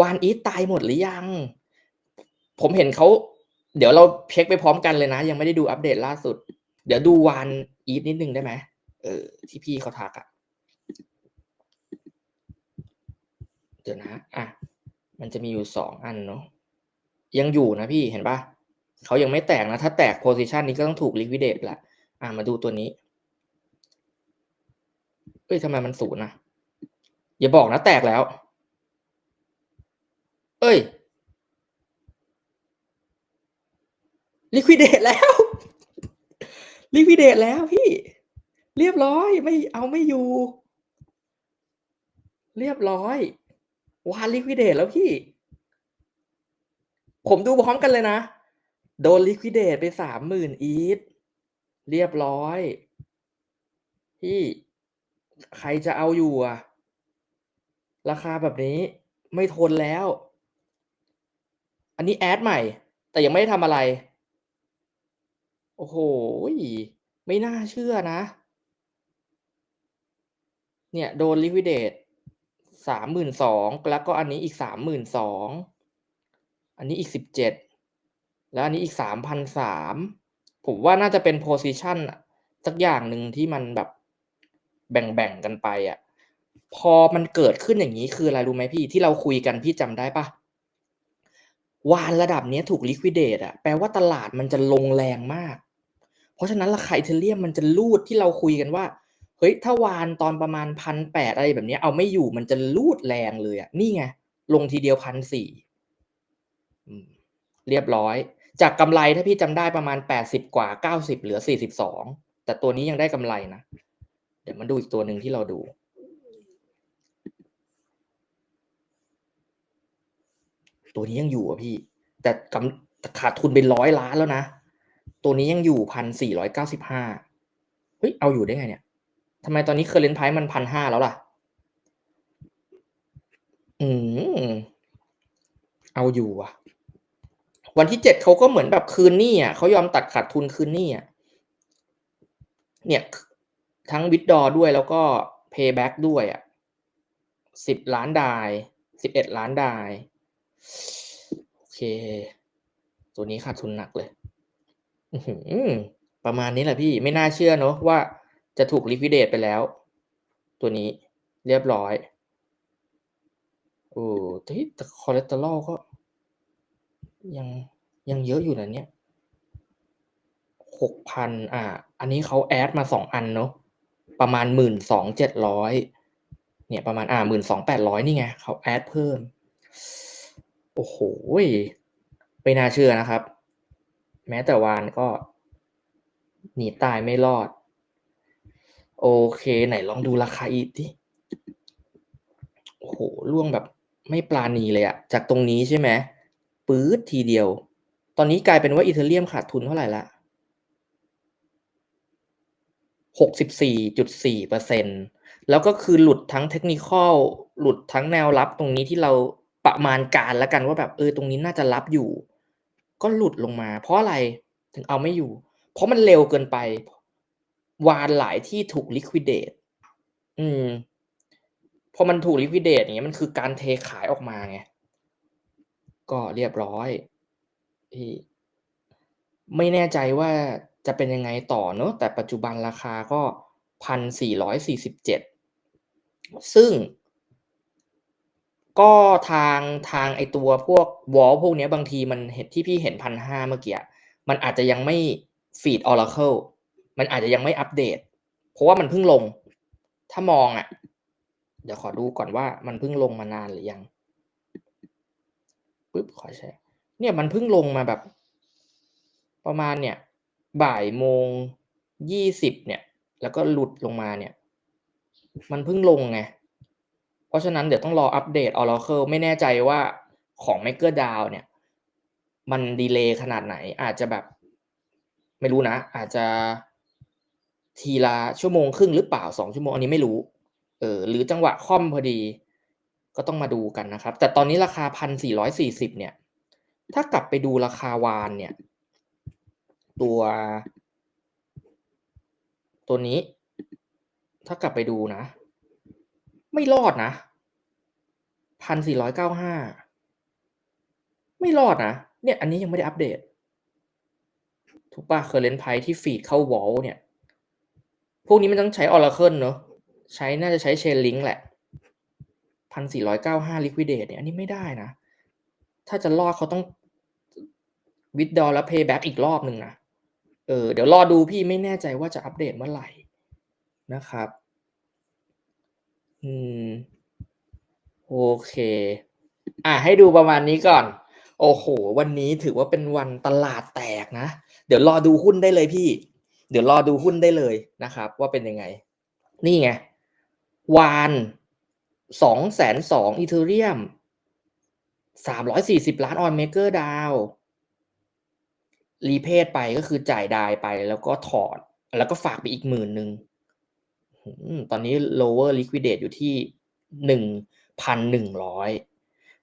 วานอีทตายหมดหรือยัง ผมเห็นเขาเดี๋ยวเราเช็คไปพร้อมกันเลยนะ ยังไม่ได้ดูอัปเดตล่าสุด เดี๋ยวดูวานอีทนิดนึงได้ไหมเออ ที่พี่เขาทักอะเดี๋ยวนะ อะ มันจะมีอยู่สองอันเนาะยังอยู่นะพี่เห็นปะเขายังไม่แตกนะ ถ้าแตกโพซิชันนี้ก็ต้องถูกลิควิดเดตแหละอะมาดูตัวนี้เอ้ยทำไมมันศูนย์นะอย่าบอกนะแตกแล้ว เอ้ยลิควิดเดตแล้วลิควิดเดตแล้วพี่ เรียบร้อยไม่เอาไม่อยู่ เรียบร้อยวานลิควิดเดตแล้วพี่ ผมดูพร้อมกันเลยนะ โดนลิควิดเดตไปสามหมื่นอีทเรียบร้อยพี่ใครจะเอาอยู่อะราคาแบบนี้ไม่ทนแล้ว อันนี้แอดใหม่ แต่ยังไม่ได้ทำอะไร โอ้โห ไม่น่าเชื่อนะ เนี่ยโดนลิควิดเดตสามหมื่นสองแล้วก็อันนี้อีกสามหมื่นสองอันนี้อีกสิบเจ็ดแล้วอันนี้อีกสามพันสามผมว่าน่าจะเป็นโพซิชันสักอย่างหนึ่งที่มันแบบแบ่งๆกันไปอะ พอมันเกิดขึ้นอย่างนี้คืออะไรรู้ไหมพี่ที่เราคุยกันพี่จำได้ปะ วานระดับนี้ถูกลิควิดเดตอะแปลว่าตลาดมันจะลงแรงมาก เพราะฉะนั้นราคาอิเทเรียมมันจะลูดที่เราคุยกันว่าเฮ้ยถ้าวานตอนประมาณพันแปดอะไรแบบนี้เอาไม่อยู่มันจะลูดแรงเลยอะนี่ไงลงทีเดียวพันสี่เรียบร้อย จากกำไรถ้าพี่จำได้ประมาณแปดสิบกว่าเก้าสิบเหลือสี่สิบสองแต่ตัวนี้ยังได้กำไรนะ เดี๋ยวมาดูอีกตัวหนึ่งที่เราดู ตัวนี้ยังอยู่อะพี่ แต่กำขาดทุนเป็นร้อยล้านแล้วนะ ตัวนี้ยังอยู่พันสี่ร้อยเก้าสิบห้าเฮ้ย เอาอยู่ได้ไงเนี่ยทำไมตอนนี้เคอร์เรนไพร์มันพันห้าแล้วล่ะ อืม เอาอยู่อะ วันที่เจ็ดเขาก็เหมือนแบบคืนหนี้อะเขายอมตัดขาดทุนคืนหนี้อะ เนี่ย ทั้งวิดดอด้วยแล้วก็เพย์แบ็กด้วยอะสิบล้านดายสิบเอ็ดล้านดาย โอเค ตัวนี้ขาดทุนหนักเลยประมาณนี้แหละพี่ไม่น่าเชื่อเนอะว่าจะถูกลิควิดเดตไปแล้ว ตัวนี้เรียบร้อยโอ้แต่คอเลสเตอรอลก็ ยังยังเยอะอยู่นะเนี่ยหกพันอ่า อันนี้เขาแอดมาสองอันเนาะประมาณหมื่นสองเจ็ดร้อยเนี่ยประมาณอ่าหมื่นสองแปดร้อยนี่ไงเขาแอดเพิ่ม โอ้โหไม่น่าเชื่อนะครับ แม้แต่วานก็ หนีตายไม่รอด โอเค ไหนลองดูราคาอีกดิโอ้โหล่วงแบบไม่ปลาณีเลยอะจากตรงนี้ใช่ไหมปื๊ดทีเดียว ตอนนี้กลายเป็นว่าอีเทเรียมขาดทุนเท่าไหร่ละหกสิบสี่จุดสี่เปอร์เซ็นแล้วก็คือหลุดทั้งเทคนิคอลหลุดทั้งแนวรับตรงนี้ที่เรา ประมาณการแล้วกันว่าแบบเออตรงนี้น่าจะรับอยู่ ก็หลุดลงมา เพราะอะไรถึงเอาไม่อยู่ เพราะมันเร็วเกินไป วานหลายที่ถูกลิควิดเดตอืมพอมันถูกลิควิดเดตอย่างเงี้ยมันคือการเทขายออกมาไงก็เรียบร้อยที่ไม่แน่ใจว่าจะเป็นยังไงต่อเนอะแต่ปัจจุบันราคาก็พันสี่ร้อยสี่สิบเจ็ดซึ่ง ก็ทางทางไอตัวพวกวอลพวกนี้บางทีมันเห็นที่พี่เห็นพันห้าเมื่อกี้มันอาจจะยังไม่ฟีด Oracle มันอาจจะยังไม่อัปเดต เพราะว่ามันเพิ่งลง ถ้ามองอะ่ะ เดี๋ยวขอดูก่อนว่ามันเพิ่งลงมานานหรือยังปึ๊บขอแชร์เนี่ยมันเพิ่งลงมาแบบ ประมาณเนี่ย บ่ายโมงยี่สิบเนี่ย แล้วก็หลุดลงมาเนี่ย มันเพิ่งลงไง เพราะฉะนั้นเดี๋ยวต้องรออัปเดต Oracle ไม่แน่ใจว่าของ Maker DAO เนี่ย มันดีเลย์ขนาดไหน อาจจะแบบ ไม่รู้นะ อาจจะทีละชั่วโมงครึ่งหรือเปล่าสองชั่วโมงอันนี้ไม่รู้ เออ หรือจังหวะค่อมพอดี ก็ต้องมาดูกันนะครับ แต่ตอนนี้ราคาพันสี่ร้อยสี่สิบเนี่ย ถ้ากลับไปดูราคาวานเนี่ย ตัว ตัวนี้ ถ้ากลับไปดูนะ ไม่รอดนะพันสี่ร้อยเก้าห้าไม่รอดนะ เนี่ย อันนี้ยังไม่ได้อัปเดต ถูกป่ะ current price ที่ฟีดเข้าวอลเนี่ย พวกนี้มันต้องใช้ Oracle เนอะใช้น่าจะใช้ Chainlink แหละพันสี่ร้อยเก้าห้า liquidate เนี่ย อันนี้ไม่ได้นะ ถ้าจะรอดเขาต้อง withdraw แล้ว payback อีกรอบหนึ่งนะ เออ เดี๋ยวรอดูพี่ไม่แน่ใจว่าจะอัปเดตเมื่อไหร่นะครับ อืม โอเค อะให้ดูประมาณนี้ก่อน โอ้โห วันนี้ถือว่าเป็นวันตลาดแตกนะ เดี๋ยวรอดูหุ้นได้เลยพี่ เดี๋ยวรอดูหุ้นได้เลยนะครับ ว่าเป็นยังไง นี่ไง วานสองแสนสองอีเทเรียมสามร้อยสี่สิบล้านออนเมเกอร์ดาวรีเพย์ไปก็คือจ่ายดายไปแล้วก็ถอด แล้วก็ฝากไปอีกหมื่นหนึ่ง ตอนนี้ lower liquidate อยู่ที่หนึ่งพันหนึ่งร้อย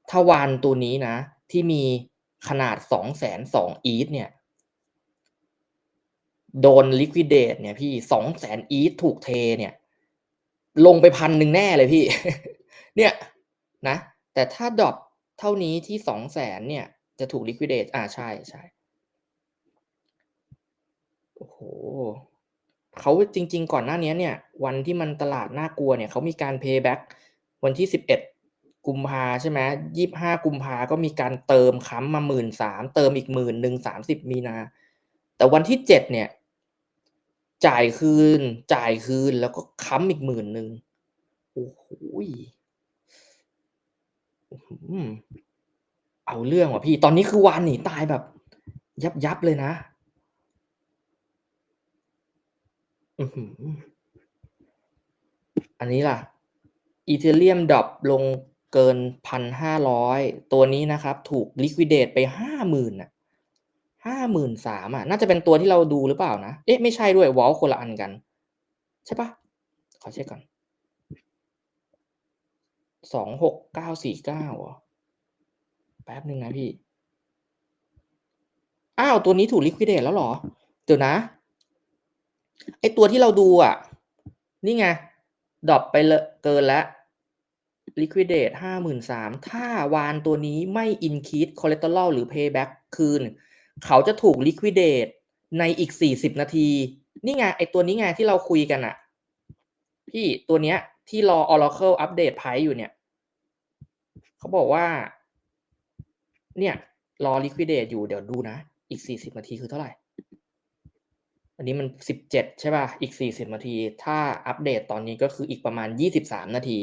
ถ้าวานตัวนี้นะ ที่มีขนาดสองแสนสองอีทเนี่ย โดน liquidate เนี่ยพี่สองแสนอีทถูกเทเนี่ย ลงไปพันหนึ่งแน่เลยพี่ เนี่ยนะ แต่ถ้าดรอปเท่านี้ที่สองแสนเนี่ย จะถูก liquidate อ่าใช่ใช่โอ้โห เขาจริง ๆ ก่อนหน้านี้เนี่ย วันที่มันตลาดน่ากลัวเนี่ยเขามีการ payback วันที่สิบเอ็ดกุมภาใช่ไหมยี่ห้ากุมภาก็มีการเติมค้ำมาหมื่นสามเติมอีกหมื่นหนึ่งสามสิบมีนา แต่วันที่เจ็ดเนี่ย จ่ายคืน จ่ายคืนแล้วก็ค้ำอีกหมื่นหนึ่งโอ้โหเอาเรื่องว่ะพี่ ตอนนี้คือวานหนีตายแบบ ยับยับเลยนะ อันนี้ล่ะอีเทเรียมดรอปลงเกินพันห้าร้อยตัวนี้นะครับ ถูกลิควิดเดตไปห้าหมื่นอะห้าหมื่นสามอะ น่าจะเป็นตัวที่เราดูหรือเปล่านะ เอ๊ะไม่ใช่ด้วยวอลคนละอันกัน ใช่ปะขอเช็คก่อนสองหกเก้าสี่เก้าแป๊บหนึ่งนะพี่ อ้าว ตัวนี้ถูกลิควิดเดตแล้วหรอ เดี๋ยวนะ ไอตัวที่เราดูอะ นี่ไงดรอปไปเลยเกินแล้ว liquidate ห้าหมื่นสามถ้าวานตัวนี้ไม่ increase collateral หรือ payback คืน เขาจะถูก liquidate ในอีกสี่สิบนาที นี่ไง ไอตัวนี้ไงที่เราคุยกันอะพี่ตัวเนี้ย ที่รอ Oracle อัปเดตไพอยู่เนี่ย เขาบอกว่า เนี่ย รอ liquidate อยู่เดี๋ยวดูนะ อีกสี่สิบนาทีคือเท่าไหร่ อันนี้มันสิบเจ็ดใช่ป่ะ อีกสี่สิบนาที ถ้าอัปเดตตอนนี้ก็คืออีกประมาณยี่สิบสามนาที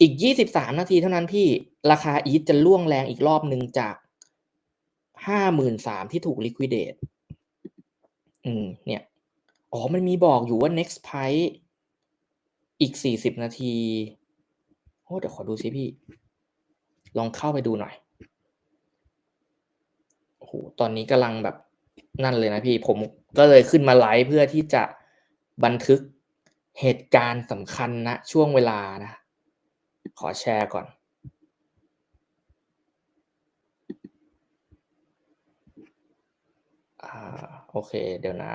อีกยี่สิบสามนาทีเท่านั้นพี่ ราคาอีทจะล่วงแรงอีกรอบหนึ่งจากห้าหมื่นสามที่ถูกลิควิดเดตอืม เนี่ย อ๋อ มันมีบอกอยู่ว่า next price อีกสี่สิบนาที โอ้เดี๋ยวขอดูซิพี่ ลองเข้าไปดูหน่อย โอ้โห ตอนนี้กำลังแบบนั่นเลยนะพี่ ผม ก็เลยขึ้นมาไลฟ์เพื่อที่จะบันทึกเหตุการณ์สำคัญนะช่วงเวลานะ ขอแชร์ก่อน อ่า โอเค เดี๋ยวนะ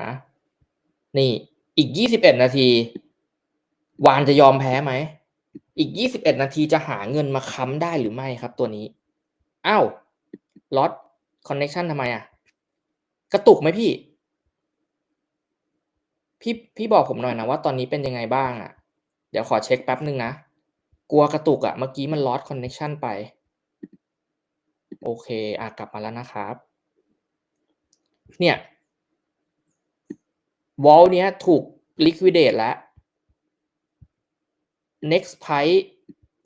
นี่อีกยี่สิบเอ็ดนาที วานจะยอมแพ้ไหม อีกยี่สิบเอ็ดนาทีจะหาเงินมาค้ำได้หรือไม่ครับตัวนี้ อ้าว ล็อตคอนเน็ชันทำไมอะกระตุกไหมพี่ พี่พี่บอกผมหน่อยนะว่าตอนนี้เป็นยังไงบ้างอะ เดี๋ยวขอเช็คแป๊บหนึ่งนะ กลัวกระตุกอะเมื่อกี้มัน lost connection ไป โอเค อะกลับมาแล้วนะครับ เนี่ยวอลเนี้ยถูก liquidate แล้ว next price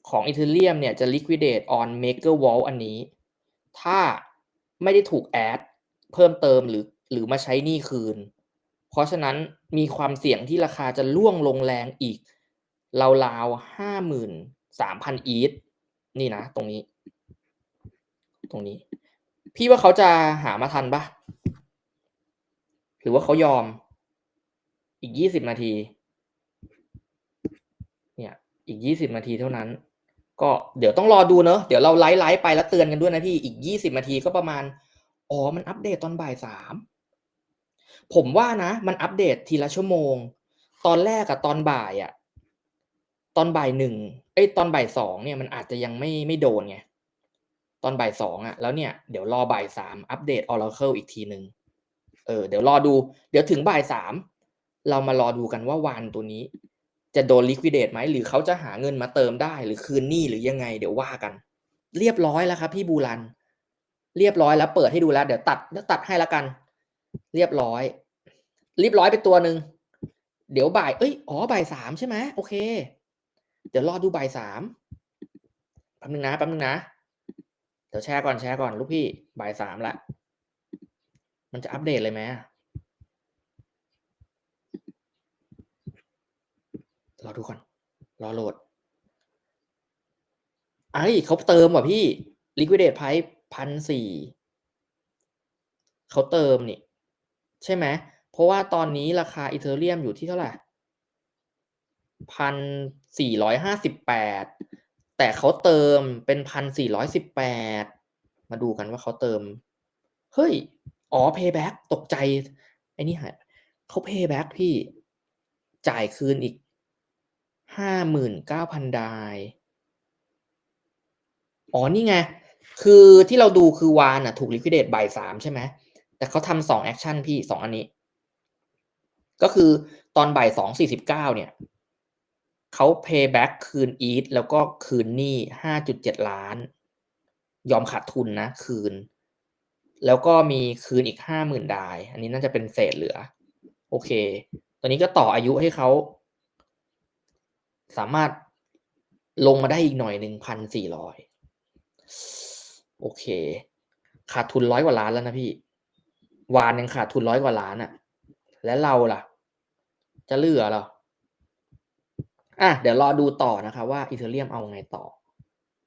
ของ Ethereum เนี่ยจะ liquidate on maker wall อันนี้ ถ้าไม่ได้ถูก add เพิ่มเติมหรือหรือมาใช้นี้คืน เพราะฉะนั้นมีความเสี่ยงที่ราคาจะล่วงลงแรงอีกราวๆห้าหมื่นสามพันอีทนี่นะ ตรงนี้ ตรงนี้ พี่ว่าเขาจะหามาทันปะหรือว่าเขายอม อีกยี่สิบนาที เนี่ย อีกยี่สิบนาทีเท่านั้น ก็เดี๋ยวต้องรอดูเนอะ เดี๋ยวเราไลฟ์ไลฟ์ไปแล้วเตือนกันด้วยนะพี่ อีกยี่สิบนาทีก็ประมาณ อ๋อ มันอัปเดตตอนบ่ายสาม ผมว่านะ มันอัปเดตทีละชั่วโมง ตอนแรกอะตอนบ่ายอะตอนบ่ายหนึ่งเอ้ตอนบ่ายสองเนี่ยมันอาจจะยังไม่ไม่โดนไงตอนบ่ายสองอะแล้วเนี่ยเดี๋ยวรอบ่ายสามอัปเดต Oracle อีกทีหนึ่งเออเดี๋ยวรอดู เดี๋ยวถึงบ่ายสามเรามารอดูกันว่าวานตัวนี้ จะโดน liquidate ไหมหรือเขาจะหาเงินมาเติมได้ หรือคืนหนี้หรือยังไง เดี๋ยวว่ากัน เรียบร้อยแล้วครับ พี่บูรัน เรียบร้อยแล้วเปิดให้ดูแล้ว เดี๋ยวตัดเดี๋ยวตัดให้ละกัน เรียบร้อยเรียบร้อยไปตัวหนึ่งเดี๋ยวบ่าย เอ้ย อ๋อ บ่ายสามใช่ไหมโอเค เดี๋ยวรอดูบ่ายสามแป๊บนึงนะ แป๊บนึงนะ เดี๋ยวแชร์ก่อน แชร์ก่อน ลูกพี่ บ่ายสามละ มันจะอัปเดตเลยไหมรอดูก่อน รอโหลด ไอ้เขาเติมว่ะพี่ liquidate price พันสี่ เขาเติมนี่ ใช่ไหมเพราะว่าตอนนี้ราคาอีเทเรียมอยู่ที่เท่าไหร่พันสี่ร้อยห้าสิบแปดแต่เขาเติมเป็นพันสี่ร้อยสิบแปดมาดูกันว่าเขาเติม เฮ้ย อ๋อ payback ตกใจ ไอ้นี่หเขา payback พี่จ่ายคืนอีกห้าหมื่นเก้าพันดายอ๋อ นี่ไง คือที่เราดูคือวานอะ ถูก liquidate บ่ายสามใช่ไหม แต่เขาทำสองแอคชั่นพี่สองอันนี้ ก็คือตอนบ่ายสองสี่สิบเก้าเนี่ยเขา payback คืน ETH แล้วก็คืนหนี้ห้าจุดเจ็ดล้าน ยอมขาดทุนนะ คืน แล้วก็มีคืนอีกห้าหมื่นดาย อันนี้น่าจะเป็นเศษเหลือ โอเค ตอนนี้ก็ต่ออายุให้เขา สามารถลงมาได้อีกหน่อยหนึ่งพันสี่ร้อยโอเค ขาดทุนร้อยกว่าล้านแล้วนะพี่ วานยังขาดทุนร้อยกว่าล้านอะ่ะ และเราล่ะ จะเหลือหรออะเดี๋ยวรอดูต่อนะคะว่าอีเทเรียมเอาไงต่อ